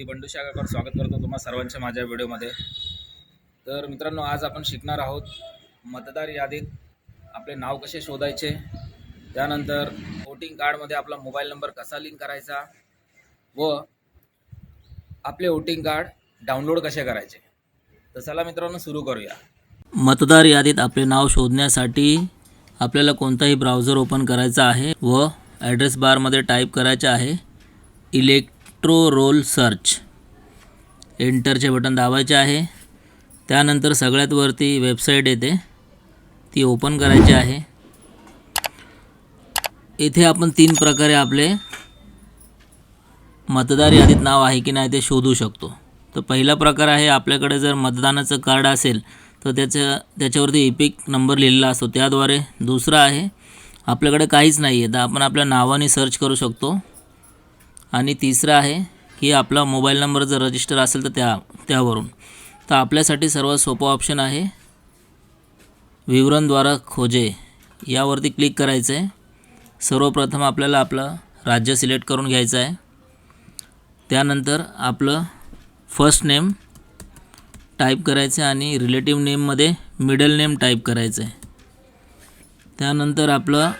मी बंडू शागाकर स्वागत करतो तुम्हा सर्वांच्या माझ्या व्हिडिओमध्ये. तर मित्रांनो आज आपण शिकणार आहोत मतदार यादीत आपले नाव कसे शोधायचे त्यानंतर वोटिंग कार्डमध्ये आपला मोबाईल नंबर कसा लिंक करायचा व आपले वोटिंग कार्ड डाउनलोड कसे करायचे. तर चला मित्रांनो सुरू करूया. मतदार यादीत आपले नाव शोधण्यासाठी आपल्याला कोणताही ब्राउझर ओपन करायचा आहे व ॲड्रेस बारमध्ये टाईप करायचे आहे. इलेक्ट इलेक्ट्रो रोल सर्च एंटरचे बटन दाबायचे आहे. त्यानंतर सगळ्यात वरती वेबसाईट येते. ती ओपन करायची आहे. इथे आपण तीन प्रकारे आपले मतदार यादीत नाव आहे की नाही ते शोधू शकतो. तर पहिला प्रकार आहे आपल्याकडे जर मतदानाचं कार्ड असेल तर त्याचं त्याच्यावरती इपिक नंबर लिहिलेला असतो त्याद्वारे. दुसरा आहे आपल्याकडे काहीच नाही आहे तर आपण आपल्या नावाने सर्च करू शकतो. आणि तिसरं आहे की आपला मोबाईल नंबर जर रजिस्टर असेल तर त्या त्यावरून. तर आपल्यासाठी सर्वात सोपं ऑप्शन आहे विवरणद्वारा खोजे. यावरती क्लिक करायचं आहे. सर्वप्रथम आपल्याला आपलं राज्य सिलेक्ट करून घ्यायचं आहे. त्यानंतर आपलं फर्स्ट नेम टाईप करायचं आहे आणि रिलेटिव्ह नेममध्ये मिडल नेम टाईप करायचं आहे. त्यानंतर आपलं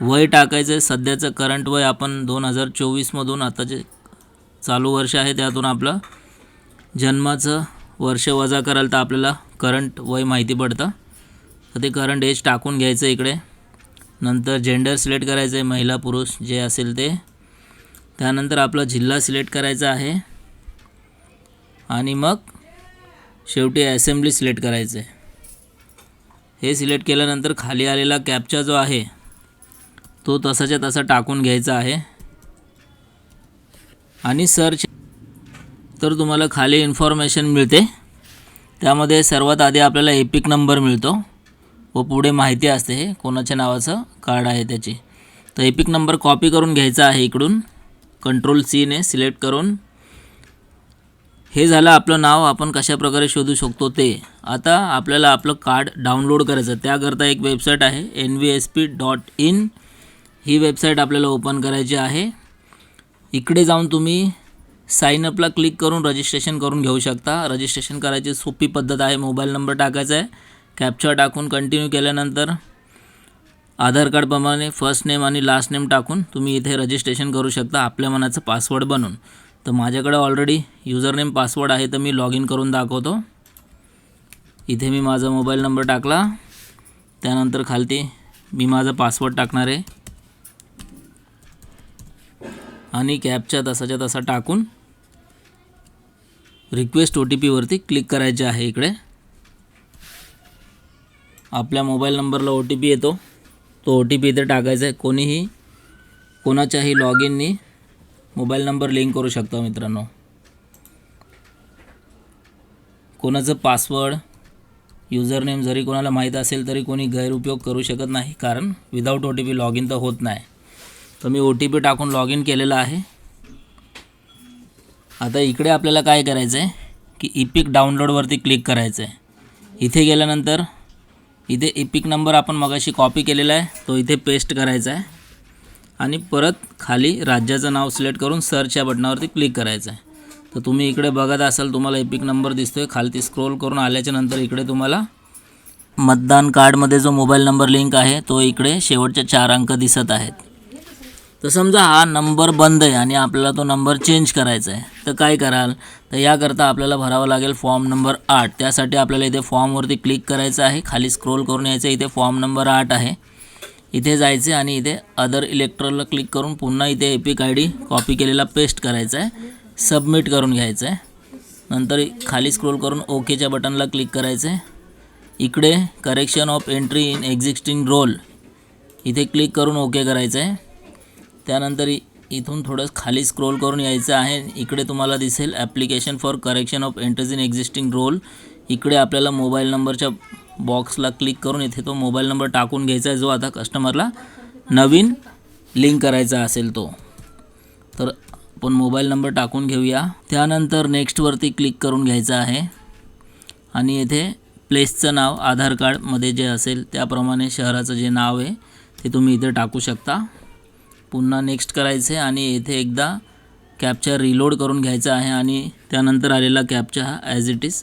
वय टाकायचं आहे सध्याचं करंट वय आपण दोन हजार चोवीसमधून आता जे चालू वर्ष आहे त्यातून आपलं जन्माचं वर्ष वजा कराल तर आपल्याला करंट वय माहिती पडतं. तर ते करंट एज टाकून घ्यायचं इकडे. नंतर जेंडर सिलेक्ट करायचं आहे महिला पुरुष जे असेल ते. त्यानंतर आपला जिल्हा सिलेक्ट करायचा आहे. आणि मग शेवटी असेंब्ली सिलेक्ट करायचं आहे हे सिलेक्ट केल्यानंतर खाली आलेला कॅपचा जो आहे तो तसाच्या तसा टाकून घ्यायचा आहे. आणि सर्च तर तुम्हाला खाली इन्फॉर्मेशन मिळते. त्यामध्ये सर्वात आधी आपल्याला एपिक नंबर मिळतो. व पुढे माहिती असते हे कोणाच्या नावाचं कार्ड आहे त्याची. तर एपिक नंबर कॉपी करून घ्यायचा आहे इकडून. कंट्रोल सीने सिलेक्ट करून. हे झालं आपलं नाव. आपण कशा प्रकारे शोधू शकतो ते. आता आपल्याला आपलं कार्ड डाउनलोड करायचं त्याकरता एक वेबसाईट आहे. N V S P dot in he website आपल्याला ओपन करायची आहे. इकडे जाऊन तुम्ही साईनअपला क्लिक करून रजिस्ट्रेशन करून घेऊ शकता. रजिस्ट्रेशन करायची सोपी पद्धत आहे. मोबाईल नंबर टाकायचा आहे. कॅप्चर टाकून कंटिन्यू केल्यानंतर आधार कार्डप्रमाणे फर्स्ट नेम आणि लास्ट नेम टाकून तुम्ही इथे रजिस्ट्रेशन करू शकता. आपल्या मनाचं पासवर्ड बनवून तर माझ्याकडे ऑलरेडी युजर नेम पासवर्ड आहे तर मी लॉग इन करून दाखवतो. इथे मी माझा मोबाईल नंबर टाकला. त्यानंतर खालती मी माझा पासवर्ड टाकणार आहे. आणि कॅपच्या तसाच्या तसा टाकून रिक्वेस्ट ओ टी पीवरती क्लिक करायचे आहे इकडे. आपल्या मोबाईल नंबरला ओ टी पी येतो. तो ओ टी पी इथे टाकायचा आहे. कोणीही कोणाच्याही लॉग इननी मोबाईल नंबर लिंक करू शकता मित्रांनो. कोणाचं पासवर्ड युजर नेम जरी कोणाला माहीत असेल तरी कोणी गैरउपयोग करू शकत नाही कारण without O T P log in तर होत नाही. तर मी ओ टी पी टाकून लॉग इन केलेलं आहे. आता इकडे आपल्याला काय करायचं आहे की इपिक डाउनलोडवरती क्लिक करायचं आहे इथे गेल्यानंतर इथे इपिक नंबर आपण मगाशी कॉपी केलेला आहे तो इथे पेस्ट करायचा आहे आणि परत खाली राज्याचं नाव सिलेक्ट करून सर्च या बटनावरती क्लिक करायचं आहे तर तुम्ही इकडे बघत असाल तुम्हाला एपिक नंबर दिसतोय. खालती स्क्रोल करून आल्याच्यानंतर इकडे तुम्हाला मतदान कार्डमध्ये जो मोबाईल नंबर लिंक आहे तो इकडे शेवटचे चार अंक दिसत आहेत. तर समजा हा नंबर बंद आहे आणि आपल्याला तो नंबर चेंज करायचा आहे तर काय कराल? तर याकरता आपल्याला भरावं लागेल फॉर्म नंबर आठ. त्यासाठी आपल्याला इथे फॉर्मवरती क्लिक करायचं आहे. खाली स्क्रोल करून यायचं इथे फॉर्म नंबर आठ आहे. इथे जायचे आणि इथे अदर इलेक्ट्रॉनला क्लिक करून पुन्हा इथे एपिक आय डी कॉपी केलेला पेस्ट करायचा आहे. सबमिट करून घ्यायचं आहे. नंतर खाली स्क्रोल करून ओकेच्या बटनला क्लिक करायचं आहे. इकडे correction of entry in existing roll इथे क्लिक करून ओके करायचं आहे. त्यानंतर इथून थोडं खाली स्क्रोल करून यायचं आहे. इकडे तुम्हाला दिसेल application for correction of entries in existing roll इकडे आपल्याला मोबाईल नंबरच्या बॉक्सला क्लिक करून इथे तो मोबाईल नंबर टाकून घ्यायचा आहे जो आता कस्टमरला नवीन लिंक करायचा असेल तो. तर आपण मोबाईल नंबर टाकून घेऊया. त्यानंतर नेक्स्टवरती क्लिक करून घ्यायचं आहे. आणि येथे प्लेसचं नाव आधार कार्डमध्ये जे असेल त्याप्रमाणे शहराचं जे नाव आहे ते तुम्ही इथे टाकू शकता. पुन्हा नेक्स्ट करायचं आहे आणि येथे एकदा कॅपचा रिलोड करून घ्यायचा आहे आणि त्यानंतर आलेला कॅपचा हा ॲज इट इज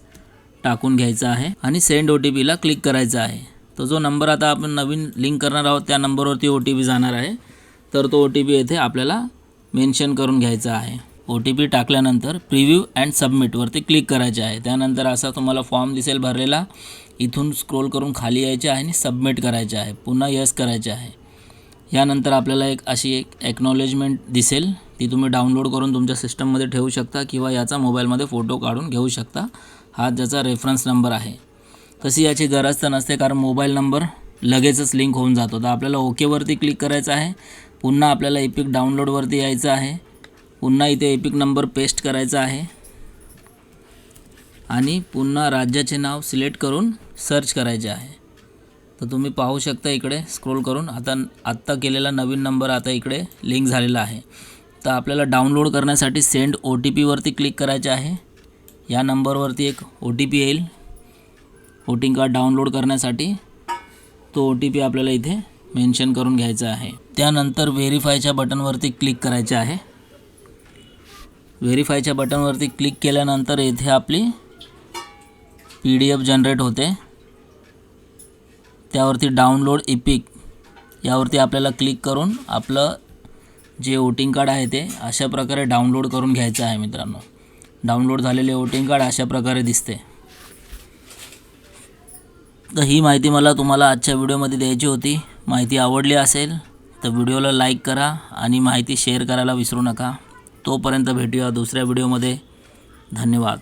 टाकून घ्यायचा आहे आणि सेंड ओ टी पीला क्लिक करायचा आहे. तो जो नंबर आता आपण नवीन लिंक करणार आहोत त्या नंबरवरती ओ टी पी जाणार आहे. तर तो ओ टी पी येथे आपल्याला मेन्शन करून घ्यायचा आहे. ओ टी पी टाकल्यानंतर प्रिव्ह्यू अँड सबमिटवरती क्लिक करायचे आहे. त्यानंतर असा तुम्हाला फॉर्म दिसेल भरलेला. इथून स्क्रोल करून खाली यायचे आहे आणि सबमिट करायचे आहे. पुन्हा यस करायचे आहे. यानंतर आपल्याला एक अशी एक एक्नॉलेजमेंट दिसेल. ती तुम्ही डाउनलोड करून तुमच्या सिस्टममध्ये ठेवू शकता किंवा याचा मोबाईलमध्ये फोटो काढून घेऊ शकता. हा ज्याचा रेफरन्स नंबर आहे. तशी याची गरज तर नसते कारण मोबाईल नंबर लगेचच लिंक होऊन जातो. तर आपल्याला ओकेवरती क्लिक करायचं आहे. पुन्हा आपल्याला एपिक डाउनलोडवरती यायचं आहे. पुन्हा इथे एपिक नंबर पेस्ट करायचा आहे. आणि पुन्हा राज्याचे नाव सिलेक्ट करून सर्च करायचे आहे. तर तुम्ही पाहू शकता इकडे स्क्रोल करून. आता आत्ता केलेला नवीन नंबर आता इकडे लिंक झालेला आहे. तर आपल्याला डाउनलोड करण्यासाठी सेंड ओ टी पीवरती क्लिक करायचे आहे. या नंबरवरती एक ओ टी पी येईल. वोटिंग कार्ड डाउनलोड करण्यासाठी तो ओ टी पी आपल्याला इथे मेन्शन करून घ्यायचा आहे. त्यानंतर व्हेरीफायच्या बटनवरती क्लिक करायचे आहे. व्हेरीफायच्या बटनवरती क्लिक केल्यानंतर येथे आपली पी डी एफ जनरेट होते. त्यावरती डाउनलोड इपिक यावरती आपल्याला क्लिक करून आपलं जे वोटिंग कार्ड आहे ते अशा प्रकारे डाउनलोड करून घ्यायचं आहे मित्रांनो. डाउनलोड झालेले वोटिंग कार्ड अशा प्रकारे दिसते. तर ही माहिती मला तुम्हाला आजच्या व्हिडिओमध्ये द्यायची होती. माहिती आवडली असेल तर व्हिडिओला लाईक करा आणि माहिती शेअर करायला विसरू नका. तोपर्यंत भेटूया दुसऱ्या व्हिडिओमध्ये. धन्यवाद.